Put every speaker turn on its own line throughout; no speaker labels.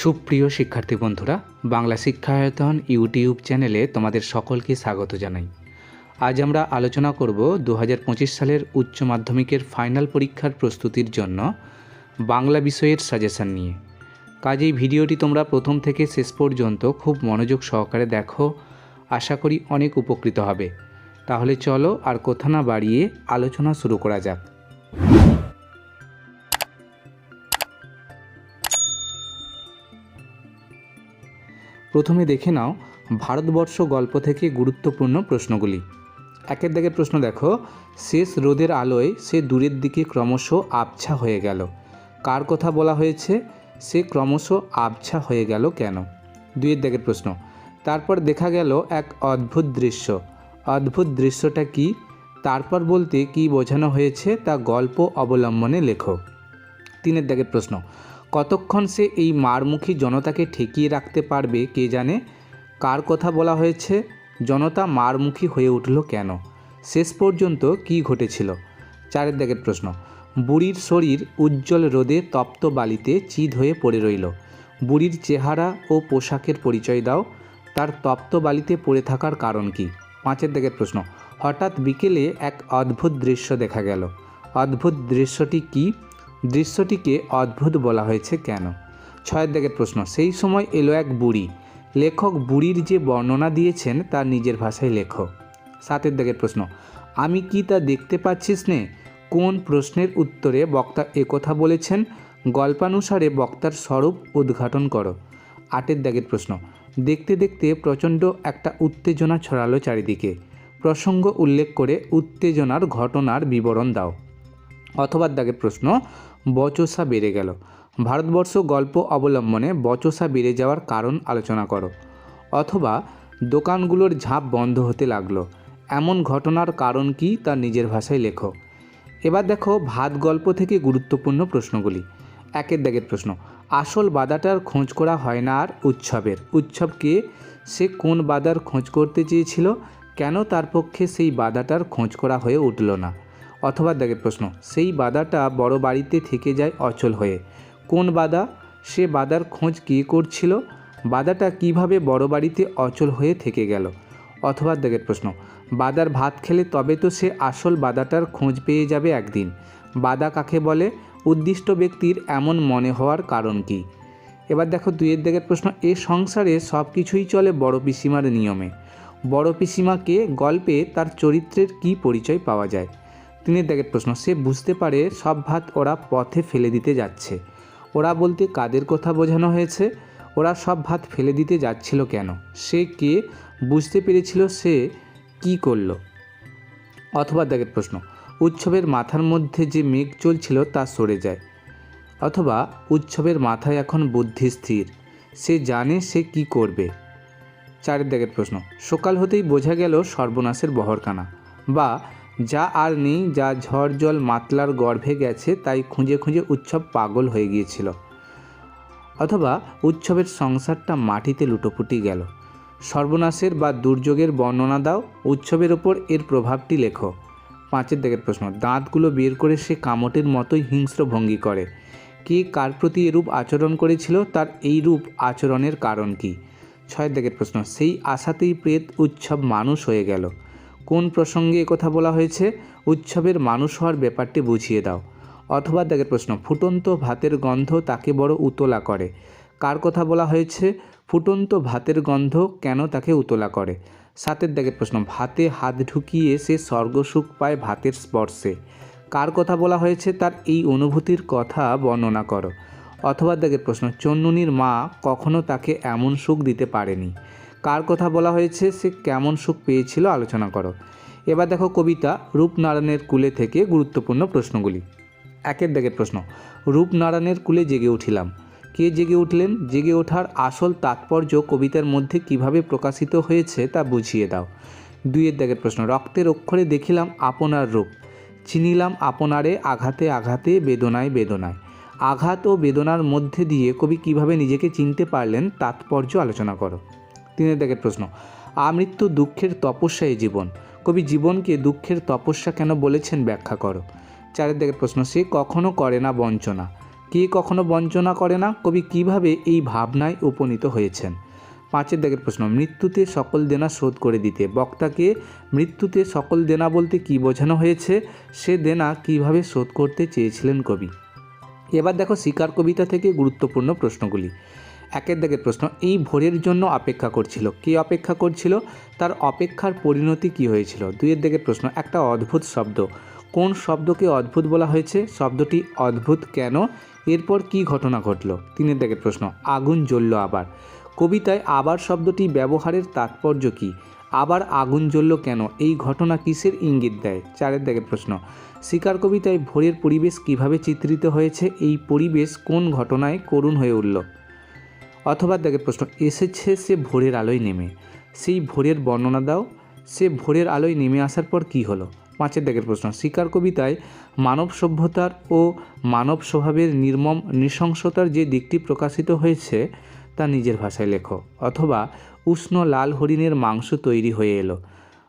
সুপ্রিয় শিক্ষার্থী বন্ধুরা, বাংলা শিক্ষায়তন ইউটিউব চ্যানেলে তোমাদের সকলকে স্বাগত জানাই। আজ আমরা আলোচনা করব দু হাজার পঁচিশ সালের উচ্চ মাধ্যমিকের ফাইনাল পরীক্ষার প্রস্তুতির জন্য বাংলা বিষয়ের সাজেশন নিয়ে। কাজেই ভিডিওটি তোমরা প্রথম থেকে শেষ পর্যন্ত খুব মনোযোগ সহকারে দেখো, আশা করি অনেক উপকৃত হবে। তাহলে চলো আর কথা না বাড়িয়ে আলোচনা শুরু করা যাক। প্রথমে দেখে নাও ভারতবর্ষ গল্প থেকে গুরুত্বপূর্ণ প্রশ্নগুলি। একের দাগের প্রশ্ন দেখো, শেষ রোদের আলোয় সে দূরের দিকে ক্রমশ আবছা হয়ে গেল। কার কথা বলা হয়েছে? সে ক্রমশ আবছা হয়ে গেল কেন? দুইয়ের দাগের প্রশ্ন, তারপর দেখা গেল এক অদ্ভুত দৃশ্য। অদ্ভুত দৃশ্যটা কি? তারপর বলতে কি বোঝানো হয়েছে তা গল্প অবলম্বনে লেখো। তিনের দাগের প্রশ্ন কতক্ষণ সে এই মারমুখী জনতাকে ঠেকিয়ে রাখতে পারবে কে জানে? কার কথা বলা হয়েছে? জনতা মারমুখী হয়ে উঠল কেন? শেষ পর্যন্ত কি ঘটেছিল? চারের দাগের প্রশ্ন। বুড়ির শরীর উজ্জ্বল রোদে তপ্ত বালিতে চিদ হয়ে পড়ে রইল। বুড়ির চেহারা ও পোশাকের পরিচয় দাও। তার তপ্ত বালিতে পড়ে থাকার কারণ কি? পাঁচের দিকের প্রশ্ন। হঠাৎ বিকেলে এক অদ্ভুত দৃশ্য দেখা গেল। অদ্ভুত দৃশ্যটি কি? দৃশ্যটিকে অদ্ভুত বলা হয়েছে কেন? ছয়ের দাগের প্রশ্ন। সেই সময় এলো এক বুড়ি। লেখক বুড়ির যে বর্ণনা দিয়েছেন তার নিজের ভাষায় লেখো। সাতের দাগের প্রশ্ন। আমি কি তা দেখতে পাচ্ছিস নে কোন প্রশ্নের উত্তরে বক্তা একথা বলেছেন? গল্পানুসারে বক্তার স্বরূপ উদ্ঘাটন করো। আটের দাগের প্রশ্ন। দেখতে দেখতে প্রচণ্ড একটা উত্তেজনা ছড়ালো চারিদিকে। প্রসঙ্গ উল্লেখ করে উত্তেজনার ঘটনার বিবরণ দাও। অথবা দাগের প্রশ্ন বচসা বেড়ে গেল। ভারতবর্ষ গল্প অবলম্বনে বচসা বেড়ে যাওয়ার কারণ আলোচনা করো। অথবা দোকানগুলোর ঝাঁপ বন্ধ হতে লাগল। এমন ঘটনার কারণ কি তার নিজের ভাষায় লেখো। এবার দেখো ভাত গল্প থেকে গুরুত্বপূর্ণ প্রশ্নগুলি। একের দাগের প্রশ্ন, আসল বাদাটার খোঁজ করা হয় না আর উৎসবের। উৎসবকে সে কোন বাদার খোঁজ করতে চেয়েছিল? কেন তার পক্ষে সেই বাদাটার খোঁজ করা হয়ে উঠল না? অথবা দাগের প্রশ্ন, সেই বাদাটা বড় বাড়িতে থেকে যায় অচল হয়ে। কোন বাদা? সে বাদার খোঁজ কী করছিল? বাদাটা কীভাবে বড় বাড়িতে অচল হয়ে থেকে গেল? অথবা দাগের প্রশ্ন, বাদার ভাত খেলে তবে তো সে আসল বাদাটার খোঁজ পেয়ে যাবে একদিন। বাদা কাকে বলে? উদ্দিষ্ট ব্যক্তির এমন মনে হওয়ার কারণ কি? এবার দেখো দুইয়ের দাগের প্রশ্ন, এ সংসারে সব কিছুই চলে বড় পিসিমার নিয়মে। বড় পিসিমাকে গল্পে তার চরিত্রের কি পরিচয় পাওয়া যায়? তিনের দাগের প্রশ্ন, সে বুঝতে পারে সব ভাত ওরা পথে ফেলে দিতে যাচ্ছে। ওরা বলতে কাদের কথা বোঝানো হয়েছে? ওরা সব ভাত ফেলে দিতে যাচ্ছিল কেন? সে কে? বুঝতে পেরেছিল সে কি করল। অথবা দাগের প্রশ্ন, উৎসবের মাথার মধ্যে যে মেঘ চলছিল তা সরে যায়। অথবা, উৎসবের মাথায় এখন বুদ্ধি স্থির। সে জানে সে কি করবে। চারের দাগের প্রশ্ন, সকাল হতেই বোঝা গেল সর্বনাশের বহরকানা বা যা আর নেই, যা ঝড় জল মাতলার গর্ভে গেছে, তাই খুঁজে খুঁজে উৎসব পাগল হয়ে গিয়েছিল। অথবা উৎসবের সংসারটা মাটিতে লুটোপুটি গেল। সর্বনাশের বা দুর্যোগের বর্ণনা দাও, উৎসবের ওপর এর প্রভাবটি লেখো। পাঁচের দিকের প্রশ্ন, দাঁতগুলো বের করে সে কামটের মতোই হিংস্র ভঙ্গি করে। কে কার প্রতি এরূপ আচরণ করেছিল, তার এই রূপ আচরণের কারণ কি? ছয়ের দিকের প্রশ্ন, সেই আশাতেই প্রেত উৎসব মানুষ হয়ে গেল। কোন প্রসঙ্গে কথা বলা হয়েছে? উৎসবের মানুষ হওয়ার ব্যাপারটি বুঝিয়ে দাও। অথবা দেখের প্রশ্ন, ফুটন্ত ভাতের গন্ধ তাকে বড় উতলা করে। কার কথা বলা হয়েছে? ফুটন্ত ভাতের গন্ধ কেন তাকে উতলা করে? সাতের দাগের প্রশ্ন, ভাতে হাত ঢুকিয়ে সে স্বর্গসুখ পায় ভাতের স্পর্শে। কার কথা বলা হয়েছে? তার এই অনুভূতির কথা বর্ণনা করো। অথবা দাগের প্রশ্ন চন্নুনির মা কখনো তাকে এমন সুখ দিতে পারেনি। কার কথা বলা হয়েছে সে কেমন সুখ পেয়েছিল আলোচনা করো। এবার দেখো কবিতা রূপনারায়ণের কুলে থেকে গুরুত্বপূর্ণ প্রশ্নগুলি। একের দাগের প্রশ্ন, রূপনারায়ণের কুলে জেগে উঠিলাম। কে জেগে উঠলেন? জেগে ওঠার আসল তাৎপর্য কবিতার মধ্যে কীভাবে প্রকাশিত হয়েছে তা বুঝিয়ে দাও। দুইয়ের দাগের প্রশ্ন, রক্তের অক্ষরে দেখিলাম আপনার রূপ। চিনিলাম আপনারে আঘাতে আঘাতে, বেদনায় বেদনায়। আঘাত ও বেদনার মধ্যে দিয়ে কবি কীভাবে নিজেকে চিনতে পারলেন তাৎপর্য আলোচনা করো। তিনের দাগের প্রশ্ন আমৃত্যু দুঃখের তপস্যায় জীবন। কবি জীবনকে দুঃখের তপস্যা কেন বলেছেন ব্যাখ্যা করো। চারের দিকের প্রশ্ন, সে কখনো করে না বঞ্চনা। কে কখনো বঞ্চনা করে না? কবি কীভাবে এই ভাবনায় উপনীত হয়েছেন? পাঁচের দাগের প্রশ্ন, মৃত্যুতে সকল দেনা শোধ করে দিতে। বক্তাকে, মৃত্যুতে সকল দেনা বলতে কি বোঝানো হয়েছে? সে দেনা কীভাবে শোধ করতে চেয়েছিলেন কবি? এবার দেখো শিকার কবিতা থেকে গুরুত্বপূর্ণ প্রশ্নগুলি। একের দাগের প্রশ্ন, এই ভোরের জন্য অপেক্ষা করছিল। কে অপেক্ষা করছিল? তার অপেক্ষার পরিণতি কি হয়েছিল? দুইয়ের দিকের প্রশ্ন, একটা অদ্ভুত শব্দ। কোন শব্দকে অদ্ভুত বলা হয়েছে? শব্দটি অদ্ভুত কেন? এরপর কি ঘটনা ঘটল? তিনের দিকের প্রশ্ন, আগুন জ্বলল আবার। কবিতায় আবার শব্দটি ব্যবহারের তাৎপর্য কী? আবার আগুন জ্বলল কেন? এই ঘটনা কিসের ইঙ্গিত দেয়? চারের দিকের প্রশ্ন, শিকার কবিতায় ভোরের পরিবেশ কীভাবে চিত্রিত হয়েছে? এই পরিবেশ কোন ঘটনায় করুণ হয়ে উঠল? অথবা দেখে প্রশ্ন, এসেছে সে ভোরের আলোয় নেমে। সেই ভোরের বর্ণনা দাও। সে ভোরের আলোয় নেমে আসার পর কি হলো? পাঁচের দিকের প্রশ্ন, শিকার কবিতায় মানব সভ্যতার ও মানব স্বভাবের নির্মম নৃশংসতার যে দিকটি প্রকাশিত হয়েছে, তা নিজের ভাষায় লেখো। অথবা উষ্ণ লাল হরিণের মাংস তৈরি হয়ে এলো।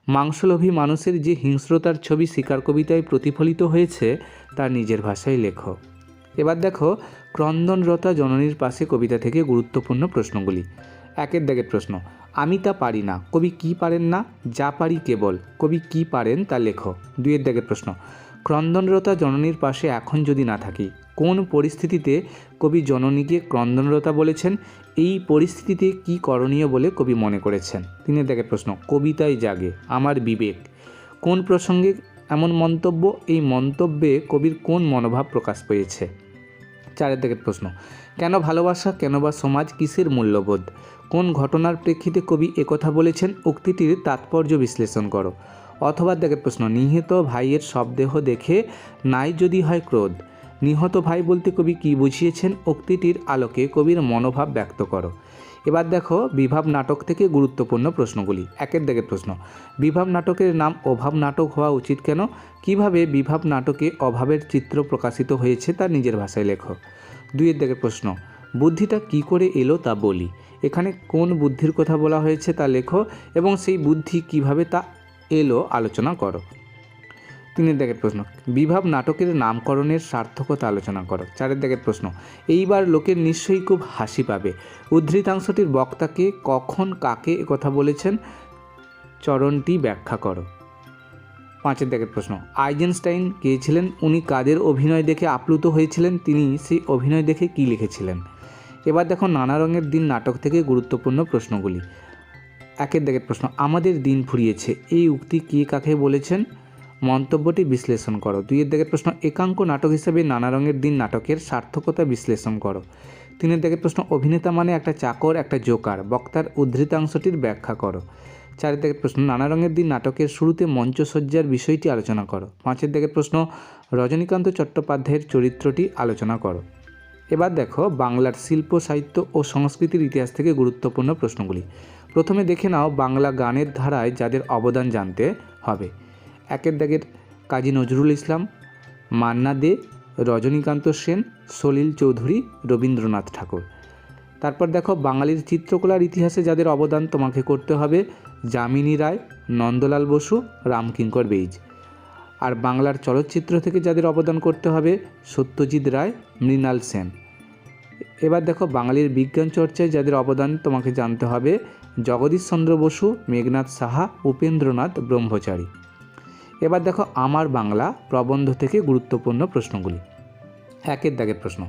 মাংসলোভী মানুষের যে হিংস্রতার ছবি শিকার কবিতায় প্রতিফলিত হয়েছে, তা নিজের ভাষায় লেখো। এবার দেখো, ক্রন্দনরতা জননীর পাশে কবিতা থেকে গুরুত্বপূর্ণ প্রশ্নগুলি। একের দাগের প্রশ্ন, আমি তা পারি না। কবি কি পারেন না? যা পারি কেবল। কবি কি পারেন তা লেখো। দুইয়ের দাগের প্রশ্ন, ক্রন্দনরতা জননীর পাশে এখন যদি না থাকি, কোন পরিস্থিতিতে কবি জননীকে ক্রন্দনরতা বলেছেন? এই পরিস্থিতিতে কি করণীয় বলে কবি মনে করেছেন? তিনের দাগের প্রশ্ন, কবিতায় জাগে, আমার বিবেক। কোন প্রসঙ্গে মন্তব্য, এই মন্তব্যে কবির কোন মনোভাব প্রকাশ পেয়েছে? চারের দিকের প্রশ্ন, কেন ভালোবাসা, কেন বা সমাজ কিসের মূল্যবোধ? কোন ঘটনার প্রেক্ষিতে কবি একথা বলেছেন? উক্তিটির তাৎপর্য বিশ্লেষণ করো। অথবা দেখের প্রশ্ন, নিহত ভাইয়ের শবদেহ দেখে নাই যদি হয় ক্রোধ? নিহত ভাই বলতে কবি কি বুঝিয়েছেন? উক্তিটির আলোকে কবির মনোভাব ব্যক্ত করো। এবার দেখো বিভাব নাটক থেকে গুরুত্বপূর্ণ প্রশ্নগুলি, একের দিকের প্রশ্ন। বিভাব নাটকের নাম অভাব নাটক হওয়া উচিত কেন? কীভাবে বিভাব নাটকে অভাবের চিত্র প্রকাশিত হয়েছে তা নিজের ভাষায় লেখো। দুইয়ের দিকের প্রশ্ন, বুদ্ধিটা কি করে এলো তা বলি। এখানে কোন বুদ্ধির কথা বলা হয়েছে তা লেখো এবং সেই বুদ্ধি কীভাবে তা এলো আলোচনা করো। তিনের দিকের প্রশ্ন, বিভাব নাটকের নামকরণের সার্থকতা আলোচনা করো। চারের দিকের প্রশ্ন, এইবার লোকের নিশ্চয়ই খুব হাসি পাবে। উদ্ধৃতাংশটির বক্তাকে কখন কাকে কথা বলেছেন চরণটি ব্যাখ্যা করো। পাঁচের দিকের প্রশ্ন, আইজেনস্টাইন কে ছিলেন? উনি কাদের অভিনয় দেখে আপ্লুত হয়েছিলেন? তিনি সেই অভিনয় দেখে কী লিখেছিলেন? এবার দেখো নানা রঙের দিন নাটক থেকে গুরুত্বপূর্ণ প্রশ্নগুলি। একের দিকের প্রশ্ন, আমাদের দিন ফুরিয়েছে। এই উক্তি কে কাকে বলেছেন? মন্তব্যটি বিশ্লেষণ করো। দুইয়ের দিকের প্রশ্ন, একাঙ্ক নাটক হিসেবে নানা রঙের দিন নাটকের সার্থকতা বিশ্লেষণ করো। তিনের দিকের প্রশ্ন, অভিনেতা মানে একটা চাকর, একটা জোকার, বক্তার উদ্ধৃতাংশটির ব্যাখ্যা করো। চারের দিকের প্রশ্ন, নানা রঙের দিন নাটকের শুরুতে মঞ্চসজ্জার বিষয়টি আলোচনা করো। পাঁচের দিকের প্রশ্ন, রজনীকান্ত চট্টোপাধ্যায়ের চরিত্রটি আলোচনা করো। এবার দেখো বাংলার শিল্প, সাহিত্য ও সংস্কৃতির ইতিহাস থেকে গুরুত্বপূর্ণ প্রশ্নগুলি। প্রথমে দেখে নাও বাংলা গানের ধারায় যাদের অবদান জানতে হবে। একের দাগের কাজী নজরুল ইসলাম, মান্না দে, রজনীকান্ত সেন, সলিল চৌধুরী, রবীন্দ্রনাথ ঠাকুর। তারপর দেখো বাঙালির চিত্রকলার ইতিহাসে যাদের অবদান তোমাকে করতে হবে যামিনী রায়, নন্দলাল বসু, রামকিঙ্কর বেইজ। আর বাংলার চলচ্চিত্র থেকে যাদের অবদান করতে হবে সত্যজিৎ রায়, মৃণাল সেন। এবার দেখো বাঙালির বিজ্ঞান চর্চায় যাদের অবদান তোমাকে জানতে হবে জগদীশ চন্দ্র বসু, মেঘনাথ সাহা, উপেন্দ্রনাথ ব্রহ্মচারী। এবার দেখো আমার বাংলা প্রবন্ধ থেকে গুরুত্বপূর্ণ প্রশ্নগুলি। একের দাগের প্রশ্ন,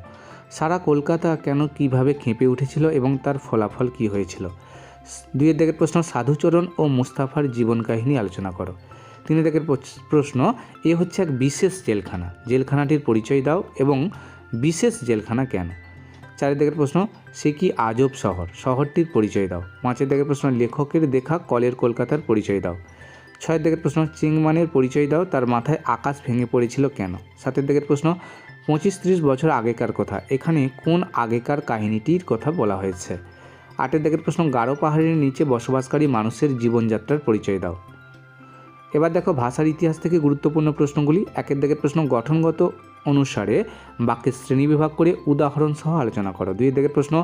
সারা কলকাতা কেন কীভাবে খেপে উঠেছিল এবং তার ফলাফল কি হয়েছিল? দুইয়ের দাগের প্রশ্ন, সাধুচরণ ও মুস্তাফার জীবন কাহিনী আলোচনা করো। তিন দাগের প্রশ্ন, এ হচ্ছে এক বিশেষ জেলখানা। জেলখানাটির পরিচয় দাও এবং বিশেষ জেলখানা কেন? চারের দিকের প্রশ্ন, সে কি আজব শহর? শহরটির পরিচয় দাও। পাঁচের দিকের প্রশ্ন, লেখকের দেখা কলের কলকাতার পরিচয় দাও। ছয়ের দিকের প্রশ্ন, চিংমানের পরিচয় দাও, তার মাথায় আকাশ ভেঙে পড়েছিল কেন? সাতের দিকের প্রশ্ন, পঁচিশ ত্রিশ বছর আগেকার কথা, এখানে কোন আগেকার কাহিনীটির কথা বলা হয়েছে? আটের দিকের প্রশ্ন, গারো পাহাড়ের নিচে বসবাসকারী মানুষের জীবনযাত্রার পরিচয় দাও। এবার দেখো ভাষার ইতিহাস থেকে গুরুত্বপূর্ণ প্রশ্নগুলি। একের দিকের প্রশ্ন, গঠনগত অনুসারে বাক্যের শ্রেণীবিভাগ করে উদাহরণ সহ আলোচনা করো। দুই দিকের প্রশ্ন,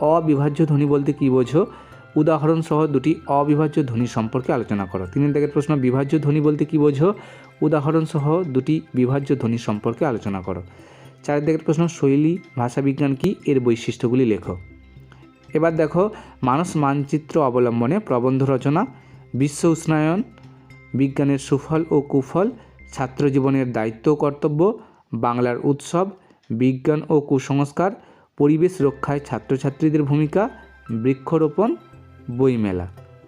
অবিভাজ্য ধ্বনি বলতে কী বোঝো? উদাহরণ সহ দুটি অবিভাজ্য ধ্বনি সম্পর্কে আলোচনা করো। তিন দিকের প্রশ্ন, বিভাজ্য ধ্বনি বলতে কী বোঝো? উদাহরণ সহ দুটি বিভাজ্য ধ্বনি সম্পর্কে আলোচনা করো। চার দিকের প্রশ্ন, শৈলী, ভাষাবিজ্ঞান কি? এর বৈশিষ্ট্যগুলি লেখো। এবার দেখো মানুষ মানচিত্র অবলম্বনে প্রবন্ধ রচনা, বিশ্ব উষ্ণায়ন, বিজ্ঞানের সুফল ও কুফল, ছাত্র জীবনের দায়িত্ব কর্তব্য, বাংলার উৎসব, বিজ্ঞান ও কুসংস্কার, পরিবেশ রক্ষায় ছাত্রছাত্রীদের ভূমিকা, বৃক্ষরোপণ বইমেলা